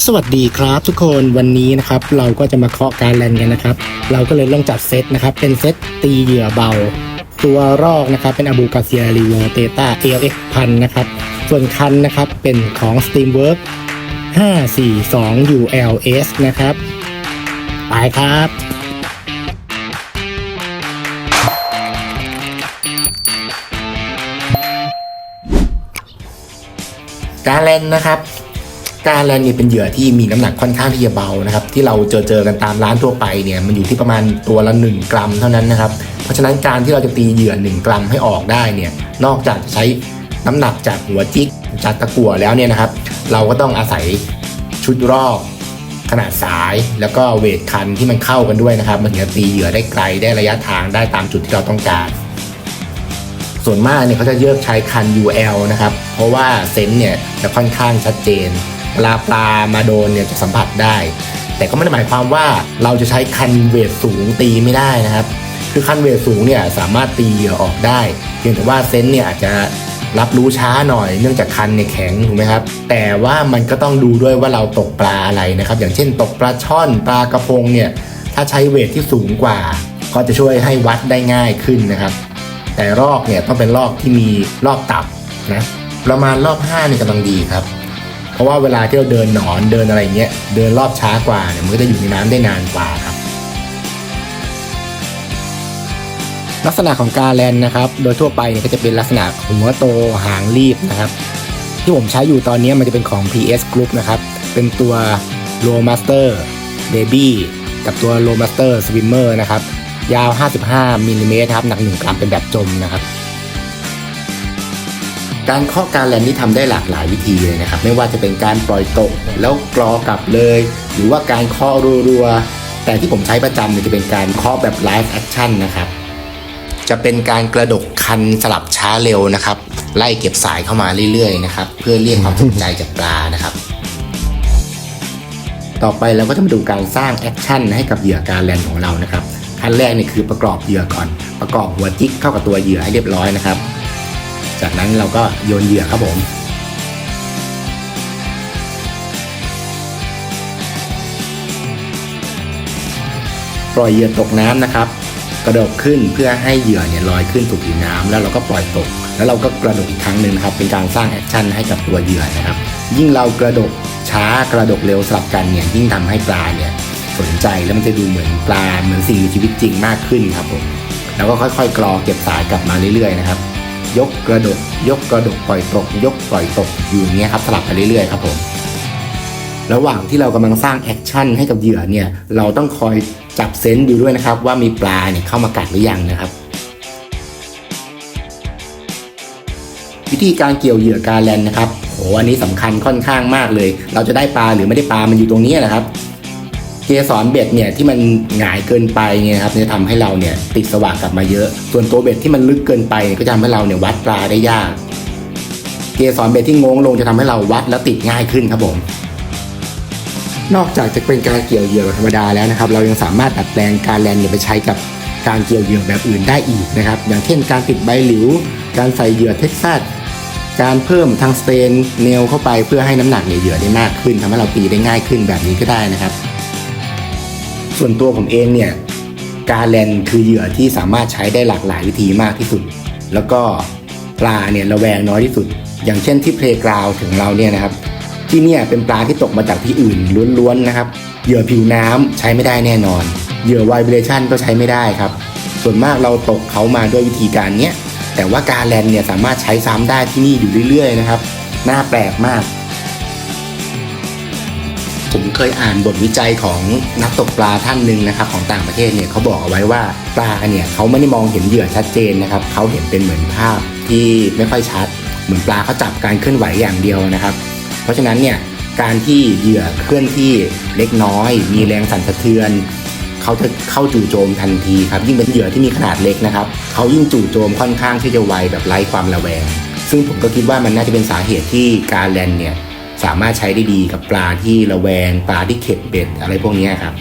สวัสดีครับทุกคนวันนี้นะครับเราก็จะมาเคาะการแลนกันนะครับ เราก็เลยลองจัดเซตนะครับ เป็นเซตตีเหยื่อเบา ตัวรอกนะครับเป็นอบูกาเซียรีเวอร์เตต้าเอลเอ็กพันนะครับ ส่วนคันนะครับเป็นของ Steamwork 542 ULS นะครับไปครับการแลนนะครับ การแลนเนี่ยเป็นเหยื่อที่มีน้ำหนักค่อนข้างที่จะเบานะครับที่เราเจอเจอกันตามร้านทั่วไปเนี่ยมันอยู่ที่ประมาณตัวละ 1 กรัมเท่านั้นนะครับเพราะฉะนั้นการที่เราจะตีเหยื่อ 1 กรัมให้ออกได้เนี่ยนอกจากจะใช้น้ำหนักจากหัวจิกจากตะกั่วแล้วเนี่ยนะครับ เราก็ต้องอาศัยชุดรอกขนาดสายแล้วก็เวทคันที่มันเข้ากันด้วยนะครับ มันถึงจะตีเหยื่อได้ไกลได้ระยะทางได้ตามจุดที่เราต้องการ ส่วนมากเนี่ยเขาจะเลือกใช้คัน UL นะครับ เพราะว่าเซนส์เนี่ยจะค่อนข้างชัดเจน เวลาปลามาโดนเนี่ยจะสัมผัสได้ แต่ก็ไม่ได้หมายความว่าเราจะใช้คันเวทสูงตีไม่ได้นะครับ คือคันเวทสูงเนี่ยสามารถตีเหยื่อออกได้ เพียงแต่ว่าเซนส์เนี่ยอาจจะรับรู้ช้าหน่อยเนื่องจากคันเนี่ยแข็งถูกไหมครับ แต่ว่ามันก็ต้องดูด้วยว่าเราตกปลาอะไรนะครับ อย่างเช่นตกปลาช่อนปลากระพงเนี่ยถ้าใช้เวทที่สูงกว่า ก็จะช่วยให้วัดได้ง่ายขึ้นนะครับ แต่รอกเนี่ยต้องเป็นรอกที่มีรอบต่ำนะประมาณรอบ5เนี่ยกำลังดีครับ ราะว่าเวลาที่เราเดินหนอนเดินอะไรเงี้ยเดินรอบช้ากว่าเนี่ยมันก็จะอยู่ในน้ำได้นานกว่าครับ ลักษณะของกาแลนนะครับ โดยทั่วไปเนี่ยก็จะเป็นลักษณะหัวโตหางรีบนะครับ ที่ผมใช้อยู่ตอนนี้มันจะเป็นของ PS Group นะครับ เป็นตัว Low Master Baby กับตัว Low Master Swimmer นะครับ ยาว 55มิลลิเมตรครับ หนัก 1 กรัมเป็นแบบจมนะครับ การเคาะการแลนนี่ทำได้หลากหลายวิธีเลยนะครับ ไม่ว่าจะเป็นการปล่อยตกแล้วกรอกลับเลย หรือว่าการเคาะรัวๆ แต่ที่ผมใช้ประจำเนี่ยจะเป็นการเคาะแบบไลฟ์แอคชั่นนะครับ จะเป็นการกระดกคันสลับช้าเร็วนะครับ ไล่เก็บสายเข้ามาเรื่อยๆนะครับ เพื่อเรียกความสนใจจากปลานะครับต่อไปเราก็จะมาดูการสร้างแอคชั่นให้กับเหยื่อการแลนของเรานะครับขั้นแรกเนี่ยคือประกอบเหยื่อก่อน ประกอบหัวจิกเข้ากับตัวเหยื่อให้เรียบร้อยนะครับ จากนั้นเราก็โยนเหยื่อครับผม ปล่อยเหยื่อตกน้ำนะครับ กระโดดขึ้นเพื่อให้เหยื่อเนี่ยลอยขึ้นสู่ผิวน้ำแล้วเราก็ปล่อยตก แล้วเราก็กระโดดอีกครั้งหนึ่งนะครับเป็นการสร้างแอคชั่นให้กับตัวเหยื่อนะครับ ยิ่งเรากระโดดช้ากระโดดเร็วสลับกันเนี่ยยิ่งทำให้ปลาเนี่ยสนใจแล้วมันจะดูเหมือนปลาเหมือนสิ่งมีชีวิตจริงมากขึ้นครับผมแล้วก็ค่อยๆกรอเก็บสายกลับมาเรื่อยๆนะครับ ยกกระโดดยกกระโดดปล่อยตก ยกปล่อยตกอยู่อย่างเงี้ยครับสลับไปเรื่อยๆครับผมระหว่างที่เรากำลังสร้างแอคชั่นให้กับเหยื่อเนี่ยเราต้องคอยจับเซนส์ดูด้วยนะครับ ว่ามีปลาเนี่ยเข้ามากัดหรือยังนะครับ วิธีการเกี่ยวเหยื่อการแลนนะครับโหอันนี้สำคัญค่อนข้างมากเลย เราจะได้ปลาหรือไม่ได้ปลามันอยู่ตรงนี้แหละครับ เกสรเบ็ดเนี่ยที่มันหงายเกินไปเนี่ยครับจะทำให้เราเนี่ยติดสว่างกลับมาเยอะ ส่วนตัวเบ็ดที่มันลึกเกินไปก็จะทำให้เราเนี่ยวัดปลาได้ยาก เกสรเบ็ดที่งงลงจะทำให้เราวัดและติดง่ายขึ้นครับผม นอกจากจะเป็นการเกี่ยวเหยื่อแบบธรรมดาแล้วนะครับ เรายังสามารถดัดแปลงการแลนเนี่ยไปใช้กับการเกี่ยวเหยื่อแบบอื่นได้อีกนะครับ อย่างเช่นการติดใบหลิว การใส่เหยื่อเท็กซัสการเพิ่มทางสเตนเนลเข้าไปเพื่อให้น้ำหนักเนี่ยเหยื่อได้มากขึ้นทำให้เราตีได้ง่ายขึ้นแบบนี้ก็ได้นะครับ ส่วนตัวผมเองเนี่ยการแลนคือเหยื่อที่สามารถใช้ได้หลากหลายวิธีมากที่สุด แล้วก็ปลาเนี่ยระแวงน้อยที่สุด อย่างเช่นที่เพลกราวถึงเราเนี่ยนะครับ ที่เนี่ยเป็นปลาที่ตกมาจากที่อื่นล้วนๆนะครับเหยื่อผิวน้ำใช้ไม่ได้แน่นอนเหยื่อไวเบรชั่นก็ใช้ไม่ได้ครับ ส่วนมากเราตกเขามาด้วยวิธีการเนี้ยแต่ว่าการแลนเนี่ยสามารถใช้ซ้ำได้ที่นี่อยู่เรื่อยๆนะครับน่าแปลกมาก ผมเคยอ่านบทวิจัยของนักตกปลาท่านหนึ่งนะครับของต่างประเทศเนี่ยเขาบอกเอาไว้ว่าปลาเนี่ยเขาไม่ได้มองเห็นเหยื่อชัดเจนนะครับเขาเห็นเป็นเหมือนภาพที่ไม่ค่อยชัด เหมือนปลาเขาจับการเคลื่อนไหวอย่างเดียวนะครับ เพราะฉะนั้นเนี่ยการที่เหยื่อเคลื่อนที่เล็กน้อย มีแรงสั่นสะเทือนเขาจะเข้าจู่โจมทันทีครับยิ่งเป็นเหยื่อที่มีขนาดเล็กนะครับเขายิ่งจู่โจมค่อนข้างที่จะไวแบบไร้ความระแวง ซึ่งผมก็คิดว่ามันน่าจะเป็นสาเหตุที่การแลนเนี่ย สามารถใช้ได้ดีกับปลาที่ระแวงปลาที่เข็ดเบ็ดอะไรพวกนี้ครับ